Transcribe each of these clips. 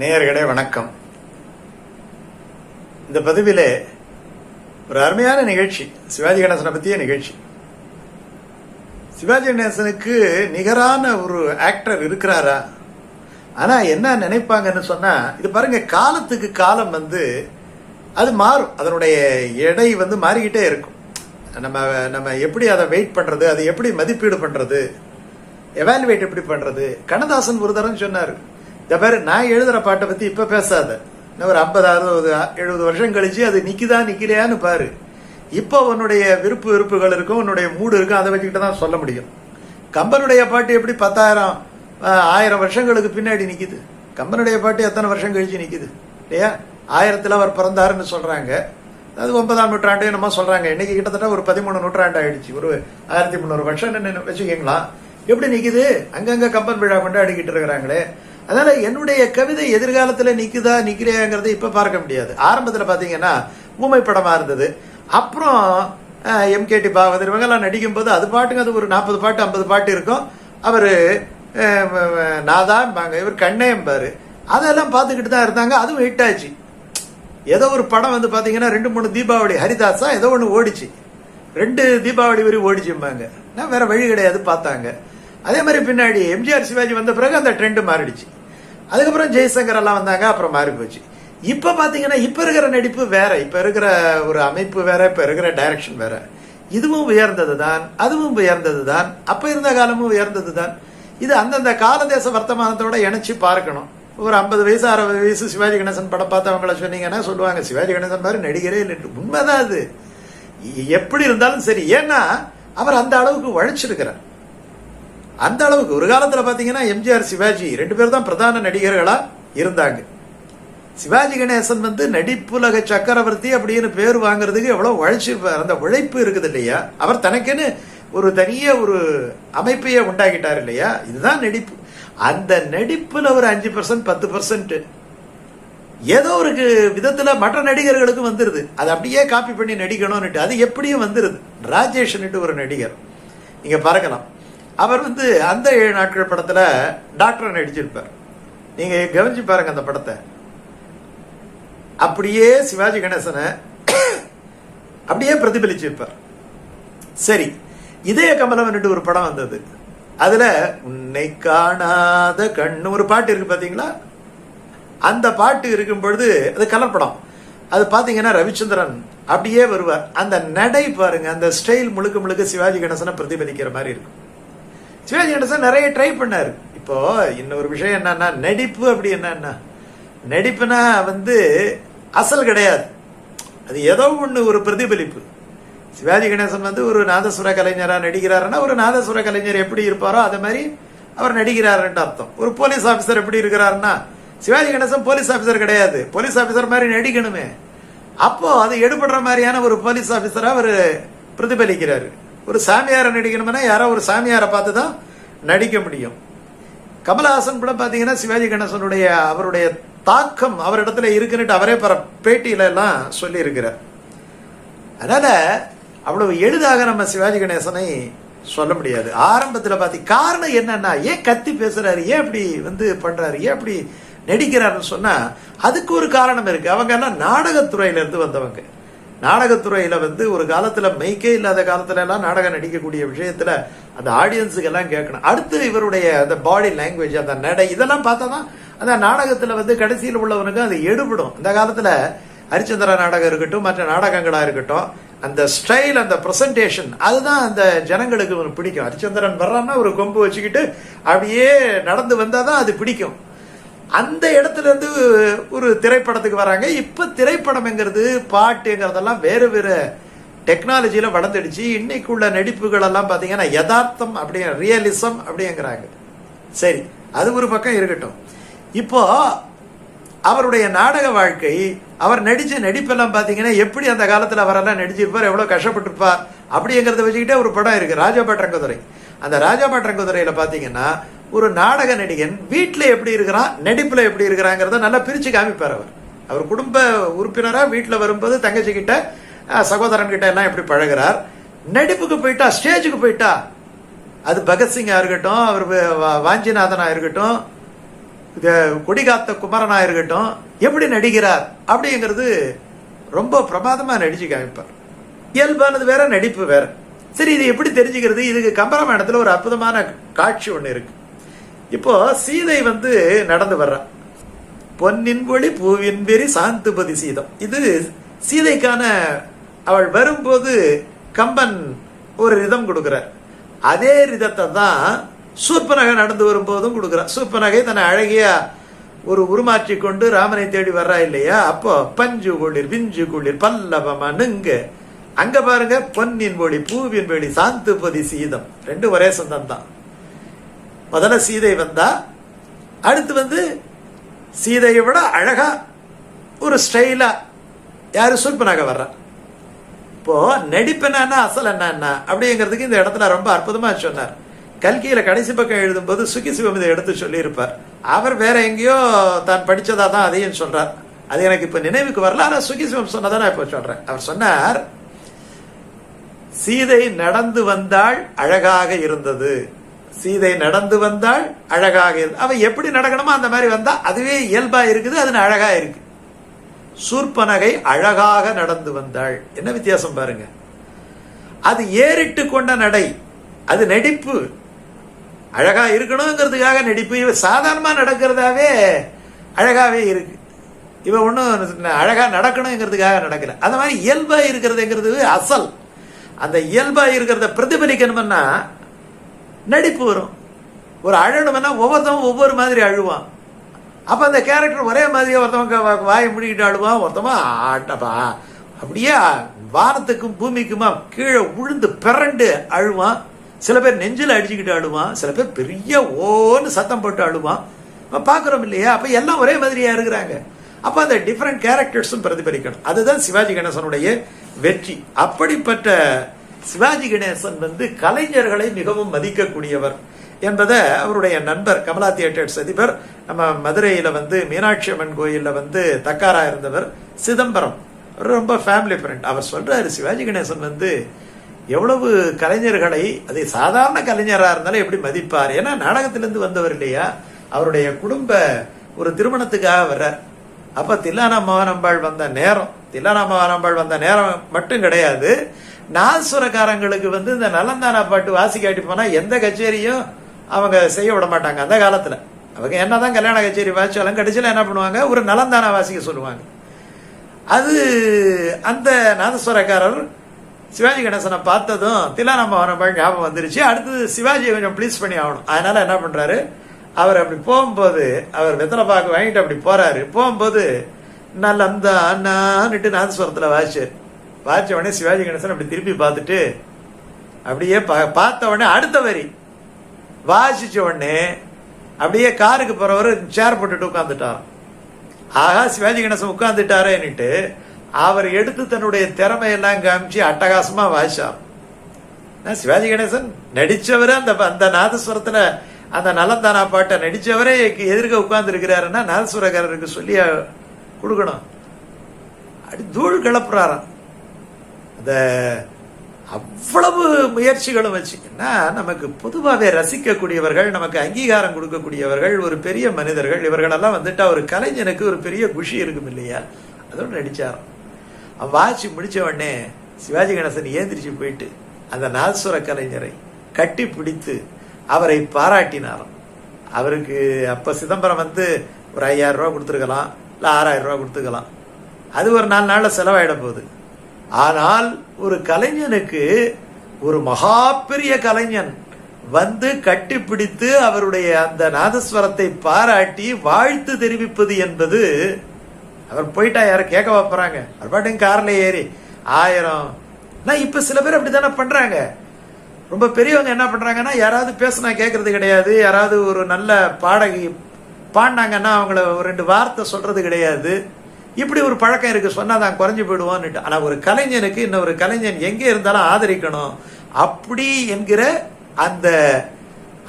நேயர்களே வணக்கம். இந்த பதிவிலே ஒரு அருமையான நிகழ்ச்சி சிவாஜி கணேசனை பற்றிய நிகழ்ச்சி. சிவாஜி கணேசனுக்கு நிகரான ஒரு ஆக்டர் இருக்கிறாரா? ஆனால் என்ன நினைப்பாங்கன்னு சொன்னால் இது பாருங்க காலத்துக்கு காலம் வந்து அது மாறும். அதனுடைய எடை வந்து மாறிக்கிட்டே இருக்கும். நம்ம நம்ம எப்படி அதை வெயிட் பண்ணுறது அதை எப்படி மதிப்பீடு பண்ணுறது எவாலுவேட் எப்படி பண்ணுறது கண்ணதாசன் ஒரு தரம் சொன்னார் இந்த பாரு நான் எழுதுற பாட்டை பத்தி இப்ப பேசாத. இன்னும் ஒரு ஐம்பது அறுபது எழுபது வருஷம் கழிச்சு அது நிக்குதா நிக்கலையான்னு பாரு. இப்போ உன்னுடைய விருப்பு விருப்புகள் இருக்கும் உன்னுடைய மூடு இருக்கும் அதை வச்சுக்கிட்டு தான் சொல்ல முடியும். கம்பனுடைய பாட்டு எப்படி பத்தாயிரம் ஆயிரம் வருஷங்களுக்கு பின்னாடி நிக்குது? கம்பனுடைய பாட்டு எத்தனை வருஷம் கழிச்சு நிக்குது? இல்லையா? ஆயிரத்தில் அவர் பிறந்தாருன்னு சொல்றாங்க. அது ஒன்பதாம் நூற்றாண்டு என்னமோ சொல்றாங்க. இன்னைக்கு கிட்டத்தட்ட ஒரு பதிமூணு நூற்றாண்டு ஆயிடுச்சு. ஒரு ஆயிரத்தி முந்நூறு வருஷம் வச்சுக்கீங்களா எப்படி நிக்குது? அங்கங்க கம்பன் விழா கொண்டாடிக்கிட்டு இருக்கிறாங்களே. அதனால என்னுடைய கவிதை எதிர்காலத்துல நிக்குதா நிக்கிறையாங்கிறத இப்ப பார்க்க முடியாது. ஆரம்பத்துல பாத்தீங்கன்னா ஊமை படமா இருந்தது. அப்புறம் எம்கேடி பாகவதர் இவங்கெல்லாம் நடிக்கும்போது அது பாட்டுங்க அது ஒரு நாற்பது பாட்டு ஐம்பது பாட்டு இருக்கும். அவரு நான் நாதாம்பாங்க இவர் கண்ணேம்பாரு அதெல்லாம் பார்த்துக்கிட்டு தான் இருந்தாங்க அதுவும் ஹிட் ஆச்சு. ஏதோ ஒரு படம் வந்து பார்த்தீங்கன்னா ரெண்டு மூணு தீபாவளி ஹரிதாஸா ஏதோ ஒன்று ஓடிச்சு. ரெண்டு தீபாவளி வரையும் ஓடிச்சும்பாங்க. நான் வேற வழி கிடையாது பார்த்தாங்க. அதே மாதிரி பின்னாடி எம்ஜிஆர் சிவாஜி வந்த பிறகு அந்த ட்ரெண்டு மாறிடுச்சு. அதுக்கப்புறம் ஜெய்சங்கர் எல்லாம் வந்தாங்க அப்புறம் மாறி போச்சு. இப்ப பாத்தீங்கன்னா இப்ப இருக்கிற நடிப்பு வேற இப்ப இருக்கிற ஒரு அமைப்பு வேற இப்ப இருக்கிற டைரக்ஷன் வேற. இதுவும் உயர்ந்தது தான் அதுவும் உயர்ந்தது தான் அப்ப இருந்த காலமும் உயர்ந்தது தான் இது அந்தந்த காலதேச வர்த்தமானத்தோட இணைச்சு பார்க்கணும். ஒரு ஐம்பது வயசு அறுபது வயசு சிவாஜி கணேசன் படம் பார்த்தவங்கள சொன்னீங்கன்னா சொல்லுவாங்க சிவாஜி கணேசன் மாதிரி நடிகரே இல்லை. உண்மைதான் அது. எப்படி இருந்தாலும் சரி. ஏன்னா அவர் அந்த அளவுக்கு உழைச்சிருக்கிறார். அந்த அளவுக்கு ஒரு காலத்தில் பார்த்தீங்கன்னா எம்ஜிஆர் சிவாஜி ரெண்டு பேர் தான் பிரதான நடிகர்களாக இருந்தாங்க. சிவாஜி கணேசன் வந்து நடிப்புலக சக்கரவர்த்தி அப்படின்னு பேர் வாங்குறதுக்கு எவ்வளோ உழைச்சிருப்பார் அந்த உழைப்பு இருக்குது இல்லையா? அவர் தனக்குன்னு ஒரு தனிய ஒரு அமைப்பையே உண்டாக்கிட்டார் இல்லையா? இதுதான் நடிப்பு. அந்த நடிப்பில் ஒரு அஞ்சு பர்சன்ட் பத்து பர்சன்ட் ஏதோ ஒரு விதத்தில் மற்ற நடிகர்களுக்கு வந்துருது. அது அப்படியே காப்பி பண்ணி நடிக்கணும்னுட்டு அது எப்படியும் வந்துருது. ராஜேஷ்னுட்டு ஒரு நடிகர். நீங்கள் பார்க்கலாம். அவர் வந்து அந்த ஏழு நாட்கள் படத்துல டாக்டர் நடிச்சிருப்பார். நீங்க கவனிச்சு பாருங்க அந்த படத்தை. அப்படியே சிவாஜி கணேசனை அப்படியே பிரதிபலிச்சிருப்பார். சரி இதய கமலம்னுட்டு ஒரு படம் வந்தது. அதுல உன்னை காணாத கண்ணு ஒரு பாட்டு இருக்கு பாத்தீங்களா? அந்த பாட்டு இருக்கும் பொழுது அது கலர் படம். அது பாத்தீங்கன்னா ரவிச்சந்திரன் அப்படியே வருவார். அந்த நடை பாருங்க அந்த ஸ்டைல் முழுக்க முழுக்க சிவாஜி கணேசனை பிரதிபலிக்கிற மாதிரி இருக்கும். சிவாஜி கணேசன் நிறைய ட்ரை பண்ணார். இப்போ இன்னொரு விஷயம் என்னன்னா நடிப்பு அப்படி என்னன்னா நடிப்புனா வந்து அசல் கிடையாது. அது ஏதோ ஒன்று ஒரு பிரதிபலிப்பு. சிவாஜி கணேசன் வந்து ஒரு நாதசுர கலைஞராக நடிக்கிறாருன்னா ஒரு நாதசுர கலைஞர் எப்படி இருப்பாரோ அதை மாதிரி அவர் நடிக்கிறாருன்னு அர்த்தம். ஒரு போலீஸ் ஆஃபீஸர் எப்படி இருக்கிறாருன்னா சிவாஜி கணேசன் போலீஸ் ஆஃபீஸர் கிடையாது. போலீஸ் ஆஃபீஸர் மாதிரி நடிக்கணுமே. அப்போ அது எடுபடுற மாதிரியான ஒரு போலீஸ் ஆஃபீஸராக அவர் பிரதிபலிக்கிறாரு. ஒரு சாமியாரை நடிக்கணும்னா யாரோ ஒரு சாமியாரை பார்த்து தான் நடிக்க முடியும். கமலஹாசன் கூட பார்த்தீங்கன்னா சிவாஜி கணேசனுடைய அவருடைய தாக்கம் அவரிடத்துல இருக்குன்னுட்டு அவரே பர பேட்டியில எல்லாம் சொல்லியிருக்கிறார். அதனால அவ்வளவு எளிதாக நம்ம சிவாஜி கணேசனை சொல்ல முடியாது. ஆரம்பத்தில் பார்த்தி காரணம் என்னன்னா ஏன் கத்தி பேசுறாரு? ஏன் இப்படி வந்து பண்றாரு? ஏன் இப்படி நடிக்கிறாருன்னு சொன்னா அதுக்கு ஒரு காரணம் இருக்கு. அவங்க எல்லாம் நாடகத்துறையில இருந்து வந்தவங்க. நாடகத்துறையில வந்து ஒரு காலத்துல மெய்க்கே இல்லாத காலத்துல எல்லாம் நாடகம் நடிக்கக்கூடிய விஷயத்துல அந்த ஆடியன்ஸுக்கு எல்லாம் கேட்கணும். அடுத்து இவருடைய அந்த பாடி லாங்குவேஜ் அந்த நடை இதெல்லாம் பார்த்தா தான் அந்த நாடகத்துல வந்து கடைசியில் உள்ளவனுக்கு அது எடுபடும். அந்த காலத்துல ஹரிச்சந்திர நாடகம் இருக்கட்டும் மற்ற நாடகங்களா இருக்கட்டும் அந்த ஸ்டைல் அந்த ப்ரெசன்டேஷன் அதுதான் அந்த ஜனங்களுக்கு பிடிக்கும். ஹரிச்சந்திரன் வர்றான்னா ஒரு கொம்பு வச்சுக்கிட்டு அப்படியே நடந்து வந்தாதான் அது பிடிக்கும். அந்த இடத்துல இருந்து ஒரு திரைப்படத்துக்கு வராங்க. இப்போ திரைப்படம்ங்கிறது பாட்டுங்கிறதெல்லாம் வேறு வேறு டெக்னாலஜியில் வளர்ந்துடுச்சு. இன்னைக்கு உள்ள நடிப்புகள் எல்லாம் யதார்த்தம் அப்படிங்க ரியலிசம் அப்படிங்கிறாங்க. சரி அது ஒரு பக்கம் இருக்கட்டும். இப்போ அவருடைய நாடக வாழ்க்கை அவர் நடித்த நடிப்பெல்லாம் பார்த்தீங்கன்னா எப்படி அந்த காலத்தில் அவரெல்லாம் நடிச்சிருப்பார் எவ்வளோ கஷ்டப்பட்டிருப்பார் அப்படிங்கிறத வச்சுக்கிட்டே ஒரு படம் இருக்குது ராஜா ராஜாபாட்டங்குதிரை அந்த ராஜா ராஜாபாட்டங்குதிரையில பார்த்தீங்கன்னா ஒரு நாடக நடிகன் வீட்டில் எப்படி இருக்கிறான் நடிப்பில் எப்படி இருக்கிறாங்கிறத நல்லா பிரித்து காமிப்பார் அவர். அவர் குடும்ப உறுப்பினராக வீட்டில் வரும்போது தங்கச்சி கிட்ட சகோதரன் கிட்ட எல்லாம் எப்படி பழகுறார்? நடிப்புக்கு போயிட்டா ஸ்டேஜுக்கு போயிட்டா அது பகத்சிங்காக இருக்கட்டும் அவர் வாஞ்சிநாதனாக இருக்கட்டும் இது கொடிகாத்த குமரனா இருக்கட்டும் எப்படி நடிக்கிறார் அப்படிங்கிறது ரொம்ப பிரமாதமாக நடிச்சு காமிப்பார். இயல்பானது வேற நடிப்பு வேற. சரி இது எப்படி தெரிஞ்சுக்கிறது? இதுக்கு கம்பராமாயணத்தில் ஒரு அற்புதமான காட்சி ஒன்று இருக்குது இப்போ சீதை வந்து நடந்து வர்றா. பொன்னின் ஒளி பூவின் வெறி சாந்துபதி சீதம். இது சீதைக்கான அவள் வரும்போது கம்பன் ஒரு ரிதம் கொடுக்கிறார். அதே ரிதத்தை தான் சூர்பனகை நடந்து வரும்போதும் கொடுக்குறான் சூர்பனகை தன்னை அழகிய ஒரு உருமாற்றி கொண்டு ராமனை தேடி வர்றா இல்லையா? அப்போ பஞ்சு குளிர் விஞ்சு குளிர் பல்லவமா நுங்க அங்க பாருங்க பொன்னின் ஒளி பூவின் ஒளி சாந்துபதி சீதம். ரெண்டு ஒரே சொந்தம் தான் முதல்ல சீதை வந்தா அடுத்து வந்து சீதையை விட அழகா ஒரு ஸ்டைலா யாரு சூர்பனாக வர்றா. இப்போ நடிப்பு என்னன்னா அசல் என்னன்னா அப்படிங்கிறதுக்கு இந்த இடத்துல ரொம்ப அற்புதமா சொன்னார். கல்கியில கடைசி பக்கம் எழுதும்போது சுகி சிவம் இதை எடுத்து சொல்லியிருப்பார். அவர் வேற எங்கேயோ தான் படிச்சதா தான் அதையும் சொல்றார். அது எனக்கு இப்ப நினைவுக்கு வரல ஆனா சுகி சிவம் சொன்னதான் நான் இப்ப சொல்றேன். அவர் சொன்னார் சீதை நடந்து வந்தால் அழகாக இருந்தது. சீதை நடந்து வந்தாள் அழகாக இருந்து அவ எப்படி நடக்கணுமோ அந்த மாதிரி வந்தா அதுவே இயல்பா இருக்குது அது அழகா இருக்கு. சூர்பனகை அழகாக நடந்து வந்தாள். என்ன வித்தியாசம் பாருங்க. அது ஏறிட்டு கொண்ட நடை அது நடிப்பு. அழகா இருக்கணுங்கிறதுக்காக நடிப்பு. இவ சாதாரணமா நடக்கிறதாவே அழகாவே இருக்கு. இவ ஒன்றும் அழகா நடக்கணுங்கிறதுக்காக நடக்கல. அந்த மாதிரி இயல்பா இருக்கிறதுங்கிறது அசல். அந்த இயல்பா இருக்கிறத பிரதிபலிக்கணும்னா நடிப்பு வரும். ஒரு அழணும்னா ஒவ்வொருத்தவன் ஒவ்வொரு மாதிரி அழுவான். அப்போ அந்த கேரக்டர் ஒரே மாதிரியே ஒருத்தவங்க வாயை முடிக்கிட்டு அழுவான். ஒருத்தவன் ஆட்டப்பா. அப்படியே வானத்துக்கும் பூமிக்குமா கீழே உழுந்து பிறண்டு அழுவான். சில பேர் நெஞ்சில் அடிச்சுக்கிட்டு அழுவான். சில பேர் பெரிய ஓன்னு சத்தம் போட்டு அழுவான். பார்க்குறோம் இல்லையா? அப்போ எல்லாம் ஒரே மாதிரியா இருக்கிறாங்க. அப்போ அந்த டிஃப்ரெண்ட் கேரக்டர்ஸும் பிரதிபலிக்கணும். அதுதான் சிவாஜி கணேசனுடைய வெற்றி. அப்படிப்பட்ட சிவாஜி கணேசன் வந்து கலைஞர்களை மிகவும் மதிக்கக்கூடியவர் என்பதை அவருடைய நண்பர் கமலா தியேட்டர்ஸ் அதிபர் நம்ம மதுரையில் வந்து மீனாட்சி அம்மன் கோயிலில் வந்து தக்காரா இருந்தவர் சிதம்பரம். ரொம்ப ஃபேமிலி ஃப்ரெண்ட் அவர் சொல்கிறாரு சிவாஜி கணேசன் வந்து எவ்வளவு கலைஞர்களை அது சாதாரண கலைஞராக இருந்தாலும் எப்படி மதிப்பார்? ஏன்னா நாடகத்திலேருந்து வந்தவர் இல்லையா? அவருடைய குடும்ப ஒரு திருமணத்துக்காக வர்றார். அப்போ தில்லானா மோகனம்பாள் வந்த நேரம் தில்லானா மோகனம்பாள் வந்த நேரம் மட்டும் கிடையாது. நாசுரக்காரங்களுக்கு வந்து இந்த நலந்தானா பாட்டு வாசி காட்டி போனா எந்த கச்சேரியும் அவங்க செய்ய விட மாட்டாங்க அந்த காலத்துல. அவங்க என்னதான் கல்யாண கச்சேரி வாசிச்சாலும் கடைசியில் என்ன பண்ணுவாங்க? ஒரு நலந்தானா வாசிக்க சொல்லுவாங்க. அது அந்த நாதஸ்வரக்காரர் சிவாஜி கணேசனை பார்த்ததும் தில்லானா மோகனம்பாள் ஞாபகம் வந்துருச்சு. அடுத்தது சிவாஜியை கொஞ்சம் ப்ளீஸ் பண்ணி ஆகணும். அதனால என்ன பண்றாரு? அவர் அப்படி போகும்போது அவர் வெத்தலை பாக்கு வாங்கிட்டு அப்படி போறாரு. போகும்போது நல்லந்தா அண்ணான்னுட்டு நாதஸ்வரத்தில் வாசிச்சார். வாசிச்ச உடனே சிவாஜி கணேசன் அப்படி திருப்பி பார்த்துட்டு அப்படியே பார்த்த உடனே அடுத்த வரி. வாசிச்ச உடனே அப்படியே காருக்கு போறவர் சேர் போட்டுட்டு உட்காந்துட்டார் ஆகா சிவாஜி கணேசன் உட்காந்துட்டாரேன்னுட்டு அவர் எடுத்து தன்னுடைய திறமையெல்லாம் காமிச்சு அட்டகாசமா வாசிச்சார் சிவாஜி கணேசன் நடிச்சவர் அந்த அந்த நாதஸ்வரத்துல அந்த நலந்தானா பாட்டை நடிச்சவரே எதிர்க்க உட்கார்ந்து இருக்கிறாருன்னா நாதஸ்வரக்காரருக்கு சொல்லி கொடுக்கணும். அப்படி தூள் கிளப்புறாராம். இந்த அவ்வளவு முயற்சிகளும் வச்சிங்கன்னா நமக்கு பொதுவாகவே ரசிக்கக்கூடியவர்கள் நமக்கு அங்கீகாரம் கொடுக்கக்கூடியவர்கள் ஒரு பெரிய மனிதர்கள் இவர்களெல்லாம் வந்துட்டா ஒரு கலைஞனுக்கு ஒரு பெரிய குஷி இருக்கும் இல்லையா? அதோட நடிச்சாராம். வாட்சி முடிச்ச உடனே சிவாஜி கணேசன் ஏந்திரிச்சு போயிட்டு அந்த நால்சுர கலைஞரை கட்டி பிடித்து அவரை பாராட்டினாராம். அவருக்கு அப்போ சிதம்பரம் வந்து ஒரு ஐயாயிரம் ரூபா கொடுத்துருக்கலாம் இல்லை ஆறாயிரம் ரூபா கொடுத்துக்கலாம். அது ஒரு நாலு நாளில் செலவாயிட போகுது. ஆனால் ஒரு கலைஞனுக்கு ஒரு மகா பெரிய கலைஞன் வந்து கட்டிப்பிடித்து அவருடைய அந்த நாதஸ்வரத்தை பாராட்டி வாழ்த்து தெரிவிப்பது என்பது அவர் போயிட்டா யாரும் கேட்க வைப்பறாங்க அவர் பாட்டுங்க கார்ல ஏறி ஆயிரம். நான் இப்ப சில பேர் அப்படித்தானே பண்றாங்க. ரொம்ப பெரியவங்க என்ன பண்றாங்கன்னா யாராவது பேசினா கேட்கறது கிடையாது. யாராவது ஒரு நல்ல பாடகி பாடினாங்கன்னா அவங்கள ஒரு ரெண்டு வார்த்தை சொல்றது கிடையாது. இப்படி ஒரு பழக்கம் இருக்கு சொன்னா தான் குறைஞ்சு போயிடுவோம்னுட்டு ஆனா ஒரு கலைஞனுக்கு இன்னொரு கலைஞன் எங்கே இருந்தாலும் ஆதரிக்கணும். அப்படி என்கிற அந்த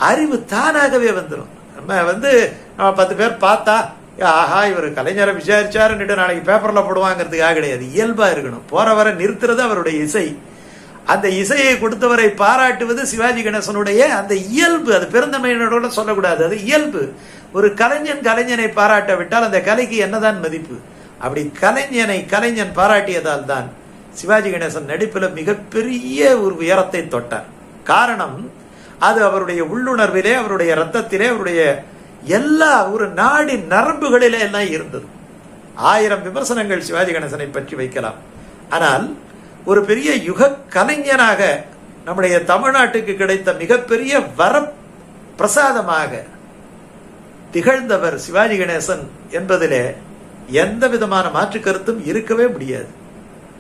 அறிவு தானாகவே வந்துடும் நம்ம வந்து நம்ம பத்து பேர் பார்த்தா ஆஹா இவர் கலைஞரை விசாரிச்சாருன்னுட்டு நாளைக்கு பேப்பர்ல போடுவாங்கிறதுக்காக கிடையாது. இயல்பா இருக்கணும். போற வர நிறுத்துறது அவருடைய இசை. அந்த இசையை கொடுத்தவரை பாராட்டுவது சிவாஜி கணேசனுடைய அந்த இயல்பு. அது பெருந்தமையினரோட சொல்லக்கூடாது. அது இயல்பு. ஒரு கலைஞன் கலைஞனை பாராட்ட விட்டால் அந்த கலைக்கு என்னதான் மதிப்பு? அப்படி கலைஞனை கலைஞன் பாராட்டியதால் தான் சிவாஜி கணேசன் நடிப்பில் மிகப்பெரிய ஒரு உயரத்தை தொட்டார். காரணம் அது அவருடைய உள்ளுணர்விலே அவருடைய ரத்தத்திலே அவருடைய எல்லா ஒரு நாடி நரம்புகளிலே எல்லாம் இருந்தது. ஆயிரம் விமர்சனங்கள் சிவாஜி கணேசனை பற்றி வைக்கலாம். ஆனால் ஒரு பெரிய யுக கலைஞனாக நம்முடைய தமிழ்நாட்டுக்கு கிடைத்த மிகப்பெரிய வர பிரசாதமாக திகழ்ந்தவர் சிவாஜி கணேசன் என்பதிலே எந்த விதமான மாற்று கருத்தும் இருக்கவே முடியாது.